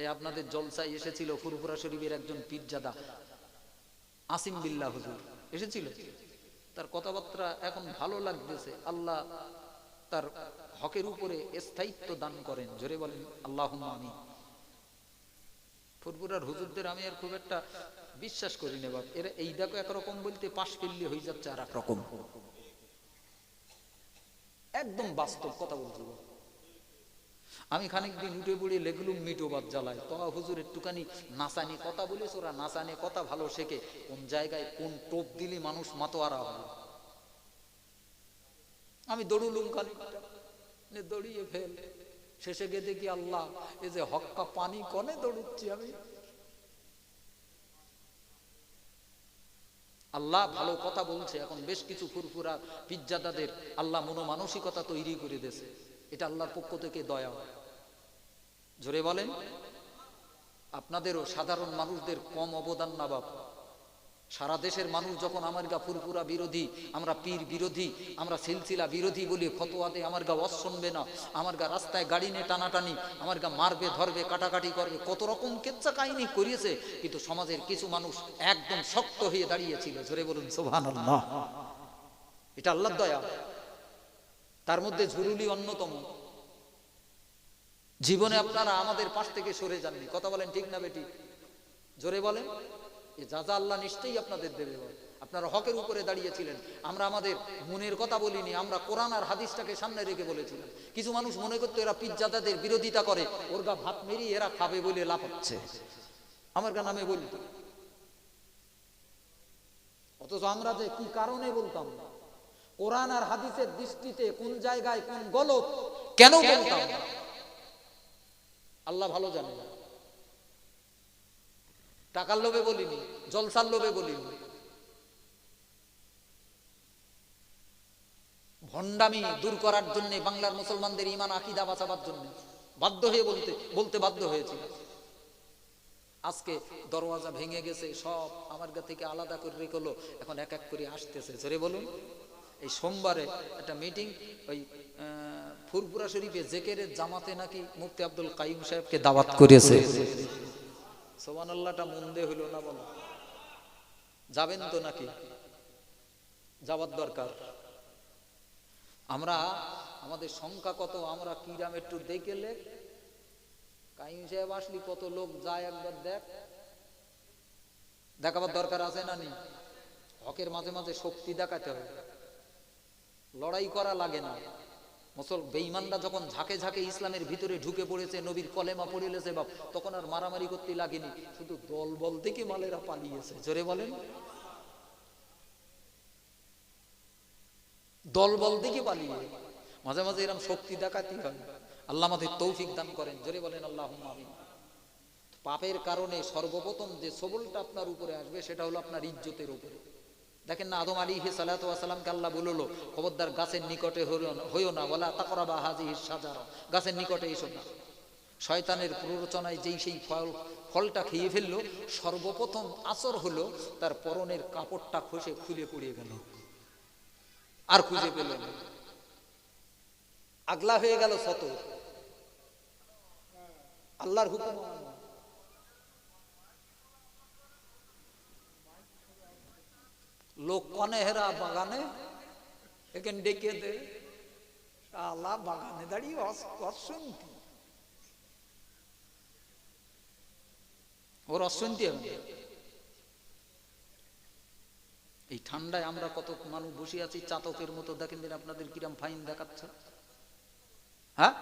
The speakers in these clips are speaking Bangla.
এই আপনাদের জলসায় এসেছিল ফুরফুরা শরীফের একজন পীরজাদা, আসিম বিল্লাহ হুজুর। এসেছিল? তার কথাবার্তা এখন ভালো লাগতেছে। আল্লাহ তার হকের উপরে স্থায়িত্ব দান করেন। জোরে বলেন আল্লাহ আমি ফুরফুরার হুজুরদের আমি আর খুব একটা বিশ্বাস করি না, বাপ। এরা এই দেখো একরকম বলতে পাশ ফেললে হয়ে যাচ্ছে আর এক রকম। একদম বাস্তব কথা বলছি, বাপ। আমি খানিক দিন উঠে পড়ে লেগলুম মিটো বাদ জ্বালাই তো হুজুর একটুখানি নাসানি কথা বলিস ওরা নাসানি কথা ভালো শেখে। কোন জায়গায় কোন টোপ দিলে মানুষ মাতোয়ারা হবে? আমি দৌড়ুলুম খানিকটা দৌড়িয়ে ফেল। শেষে গিয়ে দেখি আল্লাহ, এ যে হক্কা পানি কনে দৌড়ুচ্ছি আমি। আল্লাহ ভালো কথা বলছে, এখন বেশ কিছু ফুরফুরা পিজ্জাদাদের আল্লাহ মনোমানসিকতা তৈরি করে দিয়েছে। এটা আল্লাহর পক্ষ থেকে দয়া। জোরে বলেন। আপনাদেরও সাধারণ মানুষদের কম অবদান না বাপ। সারা দেশের মানুষ যখন আমার গা ফুরফুরা বিরোধী, আমরা পীর বিরোধী, আমরা সিলসিলা বিরোধী বলি ফতোয়াতে আমার গা ওয়াজ শুনবে না, আমার গা রাস্তায় গাড়ি নিয়ে টানাটানি, আমার গা মারবে, ধরবে, কাটাকাটি করবে, কত রকম কেচ্চা কাহিনী করিয়েছে, কিন্তু সমাজের কিছু মানুষ একদম শক্ত হয়ে দাঁড়িয়েছিল। জোরে বলুন সোভান এটা আল্লাহ দয়া। তার মধ্যে ঝুরুলি অন্যতম। জীবনে আপনারা আমাদের পাশ থেকে সরে যাননি। কথা বলেন ঠিক না বেটি? জোরে বলেন। যা যা আল্লাহ নিশ্চয়ই আপনাদের দেবে আপনারা হকের উপরে দাঁড়িয়েছিলেন। আমরা আমাদের মনের কথা বলিনি, আমরা কোরআন আর হাদিসটাকে সামনে রেখে বলেছিলাম। কিছু মানুষ মনে করতো এরা পিজ্জাদাদের বিরোধিতা করে। ওর গা ভাত মেরি এরা খাবে বলে লাফাচ্ছে আমার গা নামে বলতো। অথচ আমরা যে কি কারণে বলতাম না? কোরআন আর হাদিসের দৃষ্টিতে কোন জায়গায় কোন গলত কেন বলতাম? আল্লাহ ভালো জানে। না টাকার লোভে বলিনি জলসার লোভে বলিনি। ভণ্ডামি দূর করার জন্য বাংলার মুসলমানদের ইমান আকিদা বাঁচাবার জন্য বাধ্য হয়ে বলতে বলতে বাধ্য হয়েছিল আজকে দরওয়াজা ভেঙে গেছে সব আমার থেকে আলাদা করে রেখলো এখন এক এক করে আসতেছে। জোরে বলুন। এই সোমবারে একটা মিটিং ওই ফুরপুরা শরীফে জেকেরের জামাতে নাকি মুফতি আব্দুল কাইম সাহেবকে দাওয়াত করেছে। সোমান আল্লাহটা মন্দে হইল না বলো? যাবেন তো নাকি? যাবার দরকার। আমরা, আমাদের সংখ্যা কত, আমরা কিরাম একটু দেখেলে কাইম সাহেব আসলি, কত লোক যায় একবার দেখ। দেখাবার দরকার আছে না নি হকের মাঝে মাঝে শক্তি দেখাতে হবে। লড়াই করা লাগে না। মুসল বেঈমানরা যখন ঝাঁকে ঝাঁকে ইসলামের ভিতরে ঢুকে পড়েছে, নবীর কলেমা পড়িলেছে বাপ, তখন আর মারামারি করতে লাগেনি। শুধু দল বল থেকে মালেরা পালিয়েছে। জোরে বলেন। দল বল থেকে পালিয়ে। মাঝে মাঝে এরকম শক্তি দেখাতে হয়। আল্লাহ আমাদের তৌফিক দান করেন। জোরে বলেন আল্লাহ পাপের কারণে সর্বপ্রথম যে সবলটা আপনার উপরে আসবে, সেটা হলো আপনার ইজ্জতের উপরে। দেখেন না আদম আলী সালাতামকে আল্লাহ বলল, খবরদার, গাছের নিকটে হইও না- বলা তাকরা বা হাজি সাজারা গাছের নিকটে এসো না। শয়তানের প্ররোচনায় যেই সেই ফল, ফলটা খেয়ে ফেলল, সর্বপ্রথম আচর হলো তার পরনের কাপড়টা খসে খুলে পড়িয়ে গেল। আর খুঁজে পেল না। আগলা হয়ে গেল শত আল্লাহর হুকুম অমান্য। লোক কনে হেরা বাগানে এখানে ডেকে দে। আল্লাহ বাগানে দাঁড়িয়ে ওর অশুনতি এই ঠান্ডায় আমরা কত মানুষ বসে আছি, চাতকের মতো। দেখেন দিন আপনাদের কিরাম ফাইন দেখাচ্ছে। হ্যাঁ?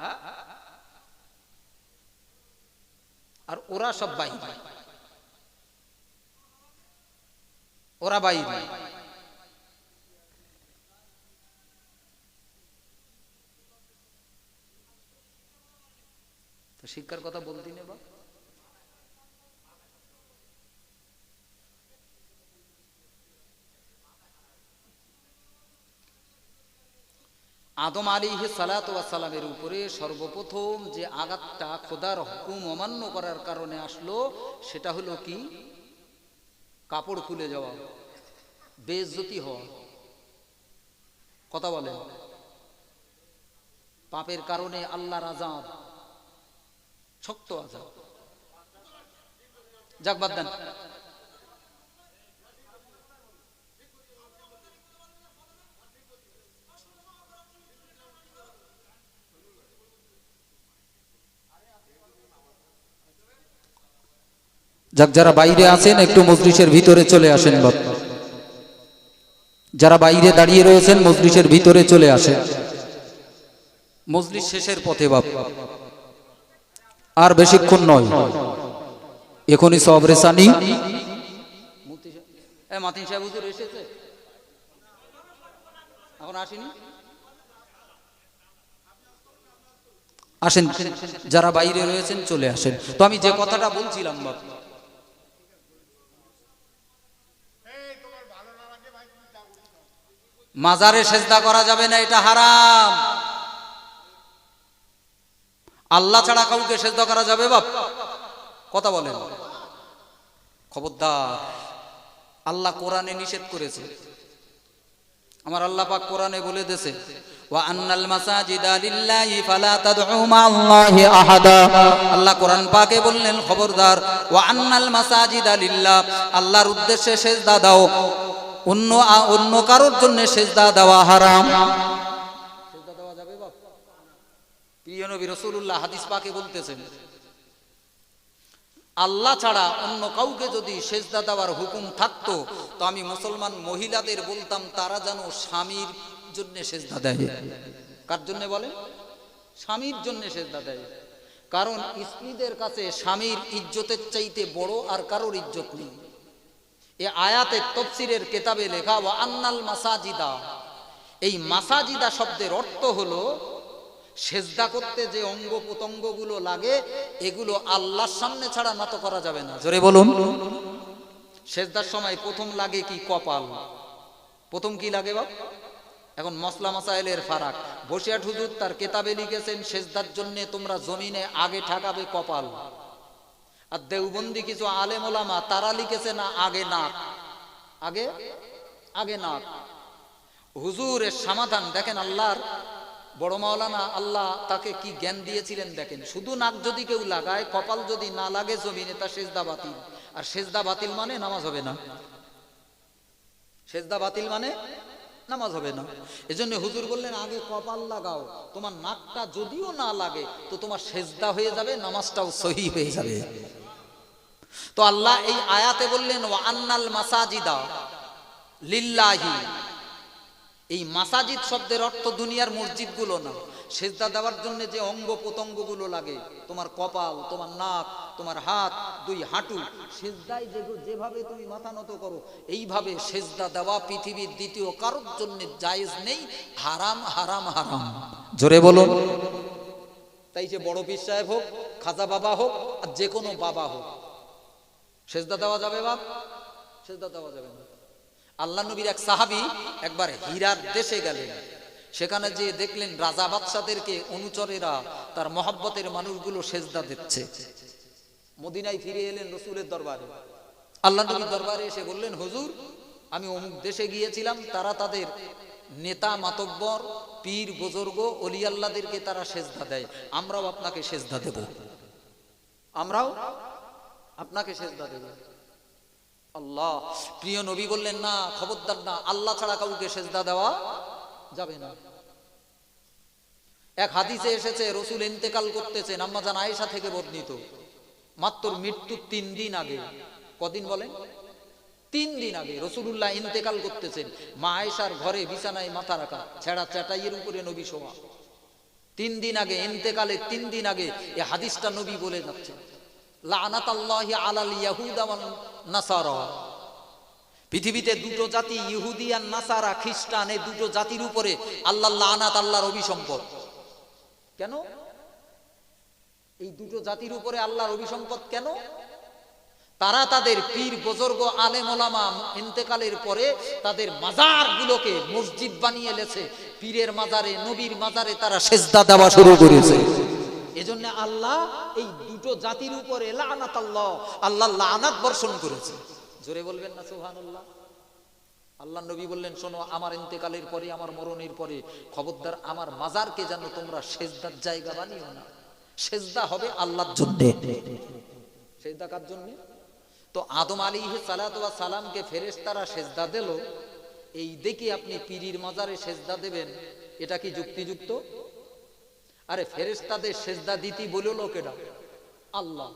আর ওরা সব বাইরে ওরা বাইরে তো শিক্ষার কথা বলতে নেবা আদম আলী সালাতামের উপরে সর্বপ্রথম যে আঘাতটা খোদার হুকুম অমান্য করার কারণে আসলো, সেটা হলো কি? কাপড় খুলে যাওয়া, বেজ্জতি হওয়া। কথা বলেন। পাপের কারণে আল্লাহর আজাব শক্ত আজাব যাক বাদ দেন। যাক যারা বাইরে আছেন একটু মজলিসের ভিতরে চলে আসেন যারা বাইরে দাঁড়িয়ে রয়েছেন মজলিসের ভিতরে চলে আসেন। মজলিস শেষের পথে বাপ। আর বেশিক্ষণ নয়। এখনই সব রেসানি মুফতি সাহেব এ মাতিন সাহেব হুজুর এসেছে? এখন আসেনি? আসেন যারা বাইরে রয়েছেন চলে আসেন। তো আমি যে কথাটা বলছিলাম বাপ। মাজারে সেজদা করা যাবে না এটা হারাম। আল্লাহ ছাড়া কাউকে সেজদা করা যাবে বাপ? কথা বলেন। খবরদার, আল্লাহ কোরআনে নিষেধ করেছে। আমার আল্লাহ পাক কোরআনে বলে দেছে আন্নাল ফালা তাদউ আল্লাহ পাকে বললেন, খবরদার আন্নাল আল্লাহর উদ্দেশ্যে দাও। অন্য অন্য কারোর জন্য সেজদা দেওয়া হারাম সেজদা দেওয়া যাবে বাপ প্রিয় নবী রাসূলুল্লাহ হাদিস পাকে বলতেছেন, আল্লাহ ছাড়া অন্য কাউকে যদি সেজদা দেওয়ার হুকুম থাকতো, তো আমি মুসলমান মহিলাদের বলতাম, তারা যেন স্বামীর জন্য সেজদা দেয়। কার জন্য বলে স্বামীর জন্য সেজদা দেয়। কারণ স্ত্রীদের কাছে স্বামীর ইজ্জতের চাইতে বড় আর কারোর ইজ্জত নেই। এ আয়াতের তফসিরের কেতাবে লেখা, ওয়া আন্নাল মাসাজিদা। এই মাসাজিদা শব্দের অর্থ হলো সেজদা করতে যে অঙ্গ প্রত্যঙ্গগুলো লাগে, এগুলো আল্লাহর সামনে ছাড়া নত করা যাবে না। জোরে বলুন। সেজদার সময় প্রথম লাগে কি কপাল? প্রথম কি লাগে বাপ? এখন মসলা মাসাইলের ফারাক। বসিয়া হুজুর তার কেতাবে লিখেছেন, সেজদার জন্য তোমরা জমিনে আগে ঠাকাবে কপাল। আর দেওবন্দি কিছু আলেম ওলামা, তারা লিখেছে না, আগে নাক। আগে? আগে নাক। হুজুরের সমাধান দেখেন আল্লাহর বড় মাওলানা, আল্লাহ তাকে কি জ্ঞান দিয়েছিলেন দেখেন। শুধু নাক যদি কেউ লাগায়, কপাল যদি না লাগে, জমিনে তা সেজদা বাতিল। আর সেজদা বাতিল মানে নামাজ হবে না। সেজদা বাতিল মানে নামাজ হবে না। এজন্য হুজুর বললেন, আগে কপাল লাগাও। তোমার নাকটা যদিও না লাগে, তো তোমার সেজদা হয়ে যাবে, নামাজটাও সহি হয়ে যাবে। তো আল্লাহ এই আয়াতে বললেন ও আন্নাল মাসাজিদা লিল্লাহি। এই মাসাজিদ শব্দের অর্থ দুনিয়ার মসজিদগুলো না। সেজদা দেওয়ার জন্য যে অঙ্গ প্রত্যঙ্গগুলো লাগে, তোমার কপাল, তোমার নাক, তোমার হাত, দুই হাঁটু, সেজদায় যে যেভাবে তুমি মাথা নত করো, এইভাবে সেজদা দেওয়া পৃথিবীর দ্বিতীয় কারোর জন্য জায়েজ নেই। হারাম হারাম হারাম। জোরে বলুন। তাই যে বড় পীর সাহেব হোক, খাজা বাবা হোক, আর যে কোনো বাবা হোক। সেজদা দেওয়া যাবে বাপ? সেজদা দেওয়া যাবে না। আল্লাহ নবীর এক সাহাবি একবার হীরার দেশে গেলেন। সেখানে যে দেখলেন রাজা বাদশাদেরকে অনুচরেরা তার মহাব্বতের মানুষগুলো সেজদা দিচ্ছে। মদিনায় ফিরে এলেন রসুলের দরবারে। আল্লাহ নবীর দরবারে এসে বললেন, হুজুর, আমি অমুক দেশে গিয়েছিলাম, তারা তাদের নেতা, মাতব্বর, পীর, বুজুর্গ, অলি আল্লাহদেরকে তারা সেজদা দেয়। আমরাও আপনাকে সেজদা দেব। আমরাও আপনাকে সেজদা দেব। আল্লাহ। প্রিয় নবী বললেন, না, খবরদার না, আল্লাহ ছাড়া কাউকে সেজদা দেওয়া যাবে না। এক হাদিসে এসেছে, রসুল ইন্তেকাল করতেছেন আম্মা আয়েশা থেকে বর্ণিত। মাত্র মৃত্যুর তিন দিন আগে। কদিন বলেন তিন দিন আগে রসুলুল্লাহ ইন্তেকাল করতেছেন। মা আয়েশার ঘরে বিছানায় মাথা রাখা, ছেঁড়া চাটাইয়ের উপরে নবী শোয়া। তিন দিন আগে ইন্তেকালে তিন দিন আগে এ হাদিসটা নবী বলে যাচ্ছে পৃথিবীতে দুটো জাতি, ইহুদি আর নাসারা, খ্রিস্টান, এই দুটো জাতির উপরে আল্লাহ লানাত, আল্লাহর অভিসম্পদ। কেন? এই দুটো জাতির উপরে আল্লাহর অভিসম্পদ কেন? তারা তাদের পীর, বজর্গ, আলেম, ওলামা ইন্তেকালের পরে তাদের মাজারগুলোকে মসজিদ বানিয়ে লেছে। পীরের মাজারে, নবীর মাজারে তারা সেজদা দেওয়া শুরু করেছে। এজন্য আল্লাহ এই দুটো জাতির উপরে লানাত আল্লাহ। আল্লাহ লানাত বর্ষণ করেছে। জোরে বলবেন না, সুবহানাল্লাহ? আল্লাহ নবী বললেন, শোনো, আমার ইন্তেকালের পরে, আমার মরণের পরে, খবরদার আমার মাজারকে যেন তোমরা সেজদার জায়গা বানিও না। সেজদা হবে আল্লাহর জন্য। সেজদা কার জন্য? তো আদম আলী সালাতুয়া সালামকে ফেরেশতারা সেজদা দিল। এই দেখে আপনি পীরির মাজারে সেজদা দেবেন। এটা কি যুক্তিযুক্ত? আরে ফেরেশতাদের সেজদা দিতি বলল লোকেরা আল্লাহ।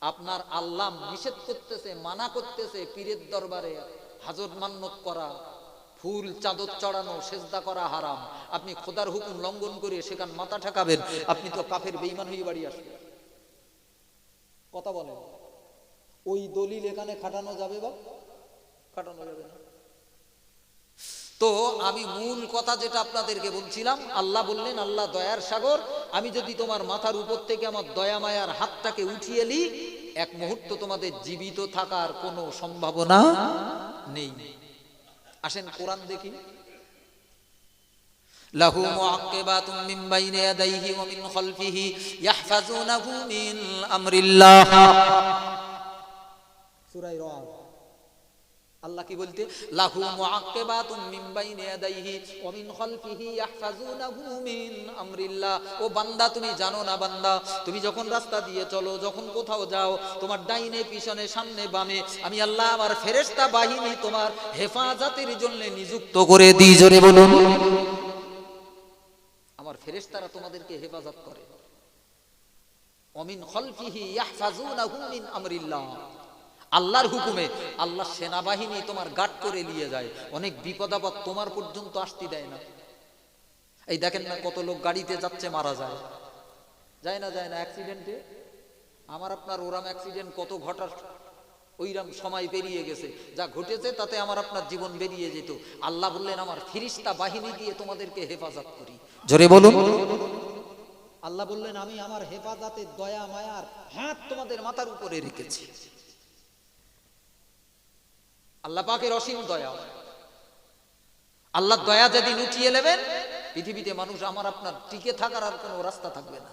আপনার আল্লাহ নিষেধ করতেছে, মানা করতেছে পীরের দরবারে হাজর মান্নত করা, ফুল চাদর চড়ানো, সেজদা করা হারাম। আপনি খোদার হুকুম লঙ্ঘন করে সেখান মাথা ঠেকাবেন, আপনি তো কাফের বেইমান হয়ে বাড়ি আসবেন। কথা বলেন। ওই দলিল এখানে খাটানো যাবে বা? খাটানো যাবে না। তো আমি মূল কথা যেটা আপনাদেরকে বলছিলাম, আল্লাহ বললেন, আল্লাহ দয়ার সাগর, আমি যদি তোমার মাথার উপর থেকে আমার দয়া মায়ার হাতটাকে উঠিয়ে নি এক মুহূর্ত তোমাদের জীবিত থাকার কোনো সম্ভাবনা নেই। আসেন কোরআন দেখি। লাহু মিন খালফিহি ইয়াহফাজুনাহু মিন আমরিল্লাহ। সূরা আল্লাহ কি বলতে? লাহু মিন বাইনি ইয়াদাইহি ওয়া মিন খালফিহি মিন আমরিল্লাহ। ও বান্দা, তুমি জানো না বান্দা, তুমি যখন রাস্তা দিয়ে চলো, যখন কোথাও যাও, তোমার ডাইনে, পিছনে, সামনে, বামে, আমি আল্লাহ আমার ফেরেশতা বাহিনী তোমার হেফাজতের জন্য নিযুক্ত করে দিই, জোরে বলুন। আমার ফেরেশতারা তোমাদেরকে হেফাজত করে। অমিন খলফিহি ইয়াহফাজুনাহু মিন আমরিল্লাহ। আল্লাহর হুকুমে আল্লাহ সেনাবাহিনী তোমার গাট করে নিয়ে যায় অনেক বিপদ আপদ তোমার পর্যন্ত আসতে দেয় না। এই দেখেন না কত লোক গাড়িতে যাচ্ছে মারা যায়। যায় না যায় না অ্যাক্সিডেন্টে আমার আপনার ওরাম অ্যাক্সিডেন্ট কত ঘটার ওইরাম সময় পেরিয়ে গেছে। যা ঘটেছে তাতে আমার আপনার জীবন বেরিয়ে যেত। আল্লাহ বললেন আমার ফিরিস্তা বাহিনী দিয়ে তোমাদেরকে হেফাজত করি। জোরে বলুন। আল্লাহ বললেন আমি আমার হেফাজতের দয়া মায়ার হাত তোমাদের মাথার উপরে রেখেছি। আল্লাহ পাকের অসীম দয়া। আল্লাহ দয়া যেদিন উঠিয়ে নেবেন, পৃথিবীতে মানুষ আমার আপনার টিকে থাকার আর কোনো রাস্তা থাকবে না।